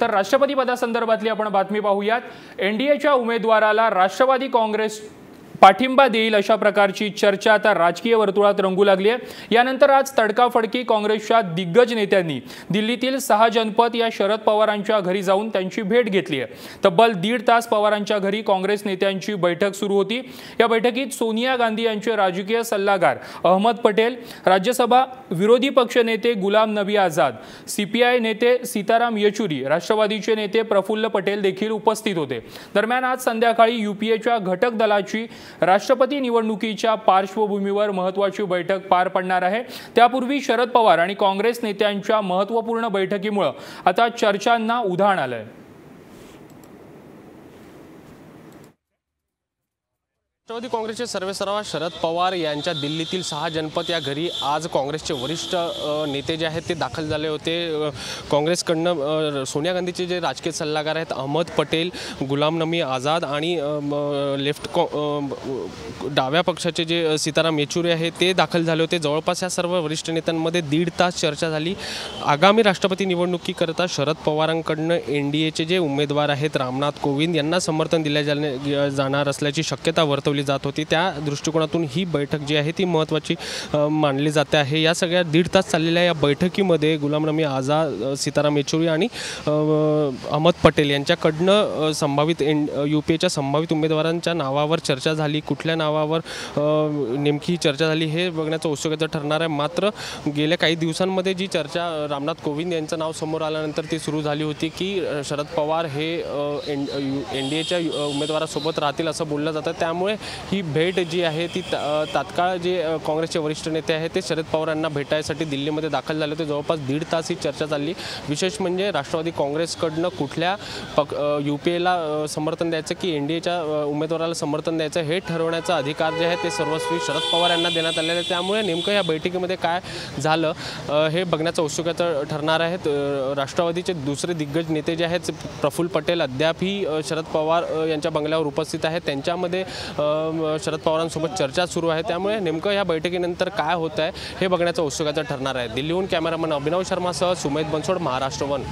तर राष्ट्रपती पदासंदर्भातली आपण बातमी पाहूयात. एनडीएच्या उमेदवाराला राष्ट्रवादी काँग्रेस पाठिंबा देईल अशा प्रकारची चर्चा आता राजकीय वर्तुळात रंगू लागली आहे. यानंतर आज तडकाफडकी काँग्रेसच्या दिग्गज नेत्यांनी दिल्लीतील सहा जनपद या शरद पवारांच्या घरी जाऊन त्यांची भेट घेतली आहे. तब्बल दीड तास पवारांच्या घरी काँग्रेस नेत्यांची बैठक सुरू होती. या बैठकीत सोनिया गांधी यांचे राजकीय सल्लागार अहमद पटेल राज्यसभा विरोधी पक्षनेते गुलाम नबी आझाद सीपीआय नेते सीताराम येचुरी राष्ट्रवादीचे नेते प्रफुल्ल पटेल देखील उपस्थित होते. दरम्यान आज संध्याकाळी युपीएच्या घटक दलाची राष्ट्रपती निवडणुकीच्या पार्श्वभूमीवर महत्त्वाची बैठक पार पडणार आहे. त्यापूर्वी शरद पवार आणि काँग्रेस नेत्यांच्या महत्त्वपूर्ण बैठकीमुळं आता चर्चांना उधाण आलंय. राष्ट्रवादी काँग्रेसचे सर्वेसर्वा शरद पवार यांच्या दिल्लीतील सहा जनपद या घरी आज काँग्रेसचे वरिष्ठ नेते जे आहेत ते दाखल झाले होते. काँग्रेसकडनं सोनिया गांधीचे जे राजकीय सल्लागार आहेत अहमद पटेल गुलाम नबी आझाद आणि लेफ्ट कॉ डाव्या पक्षाचे जे सीताराम येचुरी आहे ते दाखल झाले होते. जवळपास या सर्व वरिष्ठ नेत्यांमध्ये दीड तास चर्चा झाली. आगामी राष्ट्रपती निवडणुकीकरता शरद पवारांकडनं एन डी एचे जे उमेदवार आहेत रामनाथ कोविंद यांना समर्थन दिल्या जाणे जाणार असल्याची शक्यता वर्तवली जात होती. त्या दृष्टिकोनातून ही बैठक जी आहे ती महत्त्वाची मानली जाते आहे. या सगळ्या दीड तास चाललेल्या या बैठकीमध्ये गुलाम नबी आझाद सीताराम येचुरी आणि अहमद पटेल यांच्याकडनं संभावित एन यू पी एच्या संभावित उमेदवारांच्या नावावर चर्चा झाली. कुठल्या नावावर नेमकी चर्चा झाली हे बघण्याचं उत्सुकता ठरणार आहे. मात्र गेल्या काही दिवसांमध्ये जी चर्चा रामनाथ कोविंद यांचं नाव समोर आल्यानंतर ती सुरू झाली होती की शरद पवार हे एन एन डी एच्या उमेदवारासोबत राहतील असं बोललं जातं. त्यामुळे ही भेट जी आहे ती तात्काळ जे काँग्रेसचे वरिष्ठ नेते आहेत ते शरद पवार यांना भेटायसाठी दिल्लीमध्ये दाखल झाले होते. जवळपास दीड तास ही चर्चा चालली. विशेष म्हणजे राष्ट्रवादी काँग्रेसकडनं कुठल्या पक यू पी एला समर्थन द्यायचं की एन डी एच्या उमेदवाराला समर्थन द्यायचं हे ठरवण्याचा अधिकार जे आहे ते सर्वस्वी शरद पवार यांना देण्यात आलेले आहे त्यामुळे नेमकं या बैठकीमध्ये काय झालं हे बघण्याचं उत्सुकता ठरणार आहे राष्ट्रवादीचे दुसरे दिग्गज नेते जे आहेत प्रफुल्ल पटेल अद्यापही शरद पवार यांच्या बंगल्यावर उपस्थित आहेत. त्यांच्यामध्ये शरद पवारांसोबत चर्चा सुरू आहे. त्यामुळे नेमकं या बैठकीनंतर काय होत आहे हे बघण्याचं उत्सुकाचं ठरणार आहे. दिल्लीहून कॅमेरामन अभिनव शर्मासह सुमेध बनसोड महाराष्ट्र वन.